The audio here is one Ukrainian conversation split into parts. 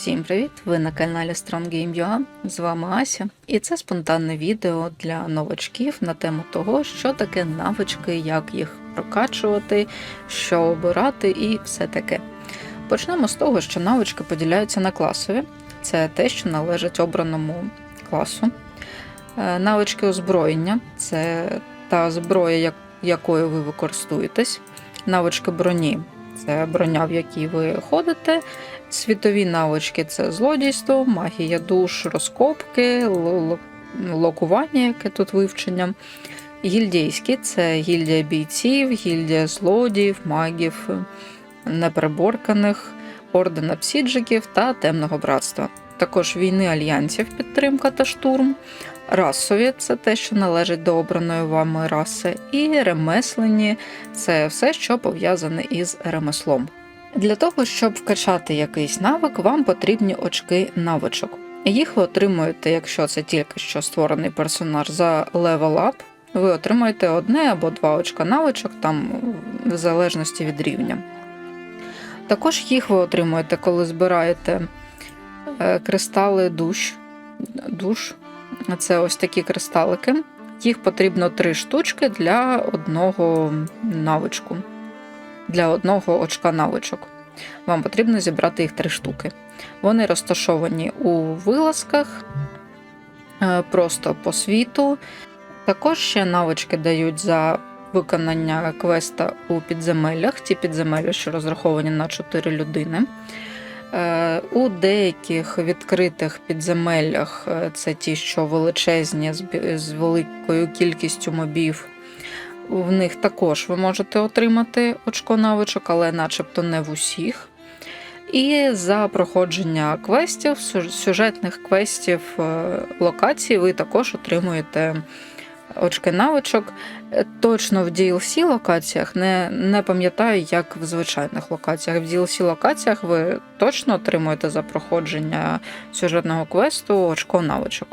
Всім привіт! Ви на каналі Strong Game. З вами Ася, і це спонтанне відео для новачків на тему того, що таке навички, як їх прокачувати, що обирати і все таке. Почнемо з того, що навички поділяються на класові. Це те, що належить обраному класу. Е, Навички озброєння це та зброя, якою ви використовуєтесь. Навички броні це броня, в якій ви ходите. Світові навички це злодійство, магія душ, розкопки, локування, яке тут вивчення. Гільдійські це гільдія бійців, гільдія злодіїв, магів, непереборканих, орден обсіджиків та темного братства. Також війни альянсів, підтримка та штурм. Расові це те, що належить до обраної вами раси, і ремеслені це все, що пов'язане із ремеслом. Для того, щоб вкачати якийсь навик, вам потрібні очки навичок. Їх ви отримуєте, якщо це тільки що створений персонаж за level up, ви отримаєте одне або два очка навичок, там в залежності від рівня. Також їх ви отримуєте, коли збираєте е, кристали душ. душ. Це ось такі кристалики. Їх потрібно три штучки для одного навичку для одного очка навичок. Вам потрібно зібрати їх три штуки. Вони розташовані у вилазках, е, просто по світу. Також ще навички дають за виконання квеста у підземеллях, ті підземелля, що розраховані на 4 людини. Е, У деяких відкритих підземеллях е, це ті, що величезні з великою кількістю мобів. В них також ви можете отримати очко навичок, але начебто не в усіх. І за проходження квестів, сюжетних квестів е, локацій, ви також отримуєте очки навичок. Е, Точно в DLC локаціях не, не пам'ятаю, як в звичайних локаціях. В DLC локаціях ви точно отримуєте за проходження сюжетного квесту очко навичок.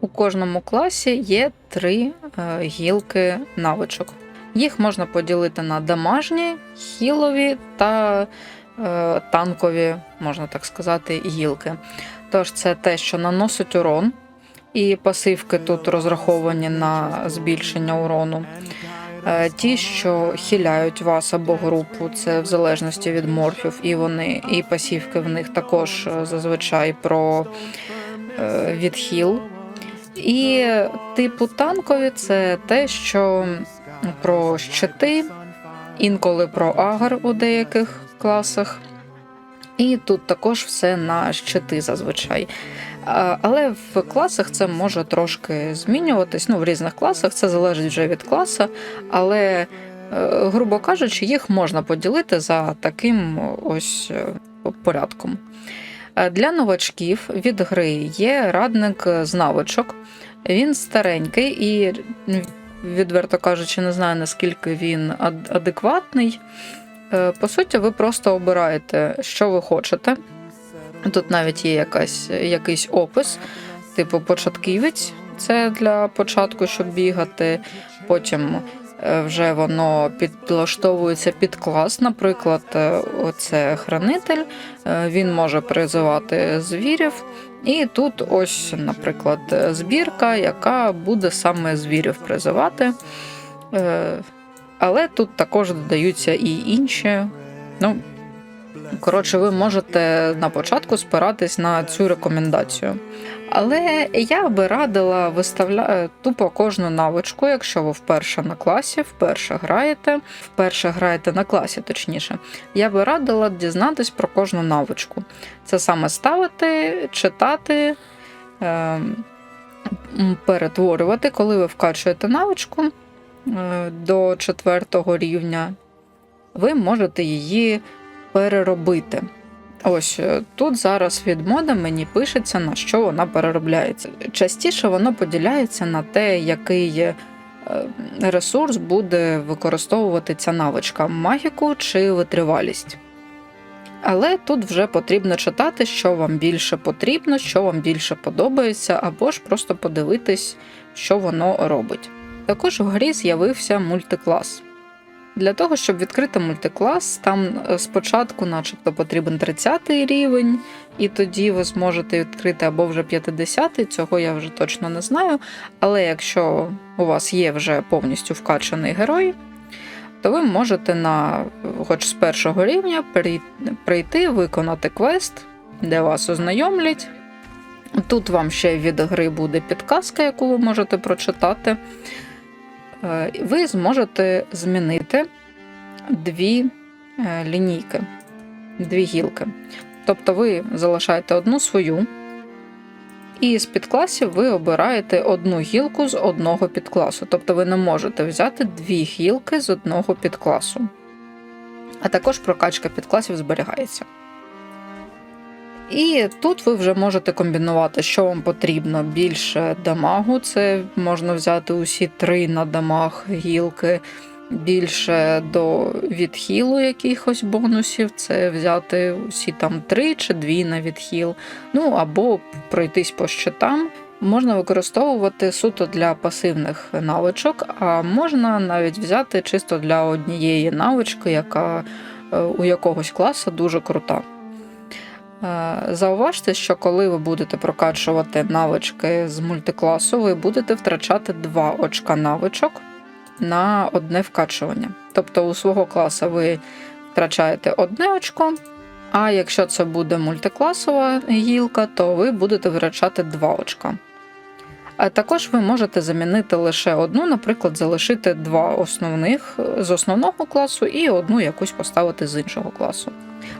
У кожному класі є три е, гілки навичок. Їх можна поділити на домашні, хілові та е, танкові, можна так сказати, гілки. Тож це те, що наносить урон, і пасивки тут розраховані на збільшення урону. Е, Ті, що хиляють вас або групу, це в залежності від морфів, і вони, і пасівки в них також е, зазвичай про е, відхил. І типу танкові це те, що про щити, інколи про агр у деяких класах. І тут також все на щити зазвичай. Але в класах це може трошки змінюватись. Ну, в різних класах це залежить вже від класа, але, е, грубо кажучи, їх можна поділити за таким ось е, порядком. Е, Для новачків від гри є радник з навичок. Він старенький і, відверто кажучи, не знаю, наскільки він адекватний. По суті, ви просто обираєте, що ви хочете. Тут навіть є якась, якийсь опис, типу початківець, це для початку, щоб бігати. Потім е, вже воно підлаштовується під клас. Наприклад, е, оце хранитель, е, він може призивати звірів. І тут ось, наприклад, збірка, яка буде саме звірів призивати. Але тут також додаються і інші. Ну, коротше, ви можете на початку спиратись на цю рекомендацію. Але я би радила виставляти тупо кожну навичку, якщо ви вперше на класі, вперше граєте, вперше граєте на класі, точніше. Я би радила дізнатись про кожну навичку. Це саме ставити, читати, е, перетворювати, коли ви вкачуєте навичку е, до четвертого рівня, ви можете її переробити. Ось е, тут зараз від мода мені пишеться, на що вона переробляється. Частіше воно поділяється на те, який е, ресурс буде використовувати ця навичка магіку чи витривалість. Але тут вже потрібно читати, що вам більше потрібно, що вам більше подобається, або ж просто подивитись, що воно робить. Також в грі з'явився мультиклас. Для того, щоб відкрити мультиклас, там е, спочатку, начебто, потрібен 30 рівень, і тоді ви зможете відкрити або вже 50, цього я вже точно не знаю. Але якщо у вас є вже повністю вкачаний герой, то ви можете на хоч з першого рівня прийти, виконати квест, де вас ознайомлять. Тут вам ще від гри буде підказка, яку ви можете прочитати. Е, Ви зможете змінити дві е, лінійки, дві гілки. Тобто ви залишаєте одну свою, і з підкласів ви обираєте одну гілку з одного підкласу. Тобто ви не можете взяти дві гілки з одного підкласу. А також прокачка підкласів зберігається. І тут ви вже можете комбінувати, що вам потрібно. Більше дамагу, це можна взяти усі три на дамаг гілки, більше до відхилу якихось бонусів, це взяти усі там три чи дві на відхил. Ну або пройтись по щитам. Можна використовувати суто для пасивних навичок, а можна навіть взяти чисто для однієї навички, яка е, у якогось класу дуже крута. Е, Зауважте, що коли ви будете прокачувати навички з мультикласу, ви будете втрачати 2 очка навичок на одне вкачування. Тобто у свого класу ви втрачаєте одне очко, а якщо це буде мультикласова гілка, то ви будете втрачати 2 очка. А також ви можете замінити лише одну, наприклад, залишити два основних з основного класу і одну якусь поставити з іншого класу.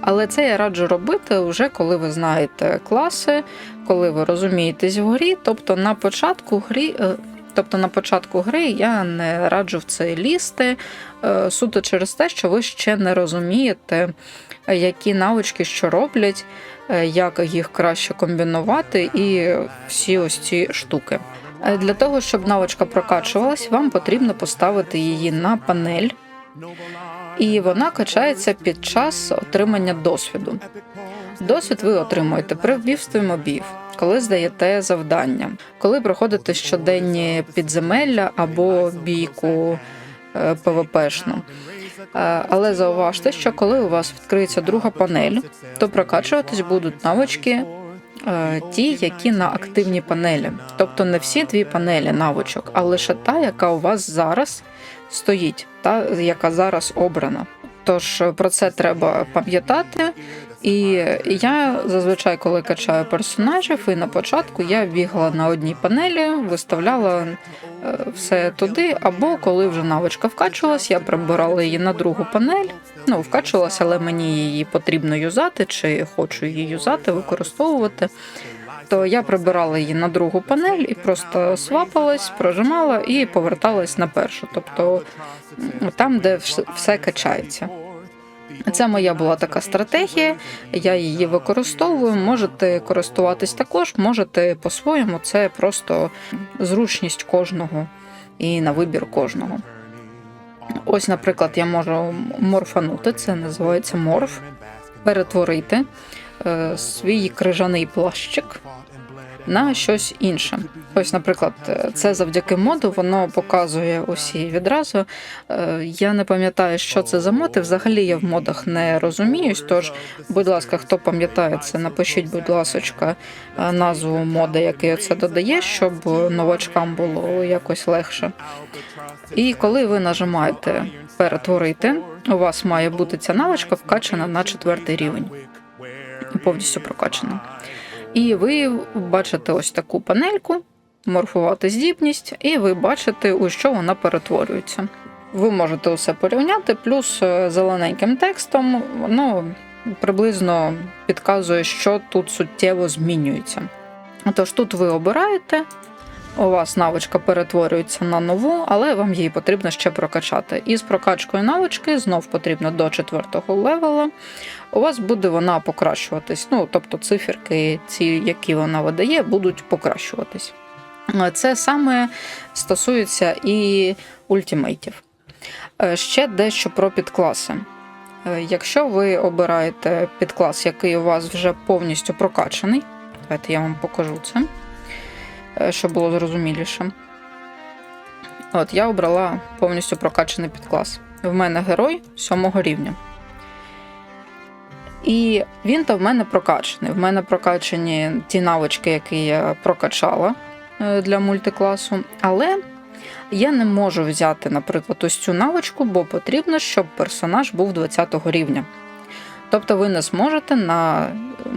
Але це я раджу робити вже коли ви знаєте класи, коли ви розумієтесь в грі. Тобто на початку грі, е, тобто на початку гри я не раджу в це лізти е, суто через те, що ви ще не розумієте, які навички що роблять, е, як їх краще комбінувати, і всі ось ці штуки. Для того, щоб навичка прокачувалась, вам потрібно поставити її на панель, і вона качається під час отримання досвіду. Досвід ви отримуєте при вбивстві мобів, коли здаєте завдання, коли проходите щоденні підземелля або бійку е, ПВПшну. Е, Але зауважте, що коли у вас відкриється друга панель, то прокачуватись будуть навички ті, які на активній панелі. Тобто не всі дві панелі навичок, а лише та, яка у вас зараз стоїть, та яка зараз обрана. Тож е, про це треба пам'ятати. І я зазвичай, коли качаю персонажів, і на початку я бігала на одній панелі, виставляла е, все туди, або коли вже навичка вкачувалась, я прибирала її на другу панель. Ну, вкачувалася, але мені її потрібно юзати, чи хочу її юзати, використовувати. То я прибирала її на другу панель і просто свапалась, прожимала і поверталась на першу, тобто там, де все качається. Це моя була така стратегія, я її використовую. Можете користуватись також, можете по-своєму. Це просто зручність кожного і на вибір кожного. Ось, наприклад, я можу морфанути, це називається морф, перетворити е, свій крижаний плащик на щось інше. Ось, наприклад, це завдяки моду, воно показує усі відразу. Е, Я не пам'ятаю, що це за мод, і взагалі я в модах не розуміюсь. Тож, будь ласка, хто пам'ятає це, напишіть, будь ласка, назву мода, який це додає, щоб новачкам було якось легше. І коли ви нажимаєте перетворити, у вас має бути ця навичка вкачана на четвертий рівень, повністю прокачана. І ви бачите ось таку панельку, морфувати здібність, і ви бачите, у що вона перетворюється. Ви можете усе порівняти, плюс е, зелененьким текстом воно приблизно підказує, що тут суттєво змінюється. Тож тут ви обираєте, у вас навичка перетворюється на нову, але вам її потрібно ще прокачати. І з прокачкою навички знов потрібно до четвертого левела. У вас буде вона покращуватись. Ну, тобто циферки, ці, які вона видає, будуть покращуватись. Це саме стосується і ультимейтів. Е, Ще дещо про підкласи. Е, Якщо ви обираєте підклас, який у вас вже повністю прокачаний, давайте я вам покажу це, е, щоб було зрозуміліше. От я обрала повністю прокачаний підклас. в мене герой сьомого рівня. І він то в мене прокачаний. В мене прокачані ті навички, які я прокачала для мультикласу. Але я не можу взяти, наприклад, ось цю навичку, бо потрібно, щоб персонаж був 20 рівня. Тобто ви не зможете на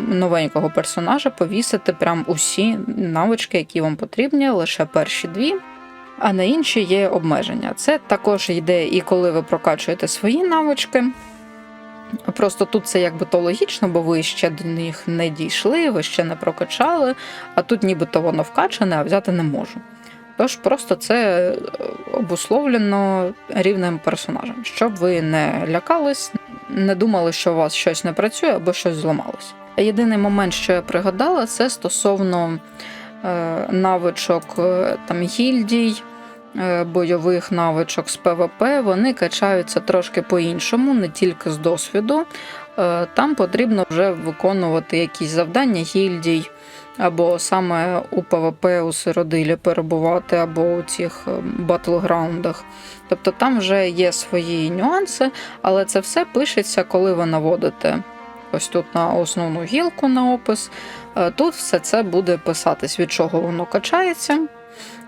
новенького персонажа повісити прям усі навички, які вам потрібні, лише перші дві, а на інші є обмеження. Це також йде і коли ви прокачуєте свої навички. Просто тут це якби то логічно, бо ви ще до них не дійшли, ви ще не прокачали, а тут нібито воно вкачане, а взяти не можу. Тож просто це е, обусловлено рівнем персонажа, щоб ви не лякались, не думали, що у вас щось не працює або щось зламалось. Єдиний момент, що я пригадала, це стосовно е, навичок е, там гільдій, бойових навичок з ПВП, вони качаються трошки по-іншому, не тільки з досвіду. Е, Там потрібно вже виконувати якісь завдання гільдій, або саме у ПВП у сиродилі перебувати, або у цих е, батлграундах. Тобто там вже є свої нюанси, але це все пишеться, коли ви наводите ось тут на основну гілку на опис. Е, Тут все це буде писатись, від чого воно качається.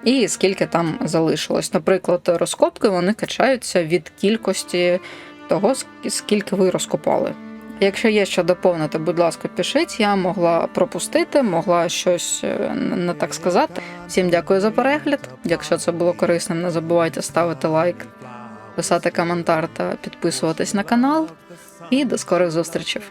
І скільки там залишилось. Наприклад, розкопки вони качаються від кількості того, скільки ви розкопали. Якщо є що доповнити, будь ласка, пишіть. Я могла пропустити, могла щось е, не так сказати. Всім дякую за перегляд. Якщо це було корисним, не забувайте ставити лайк, писати коментар та підписуватись на канал. І до скорих зустрічей.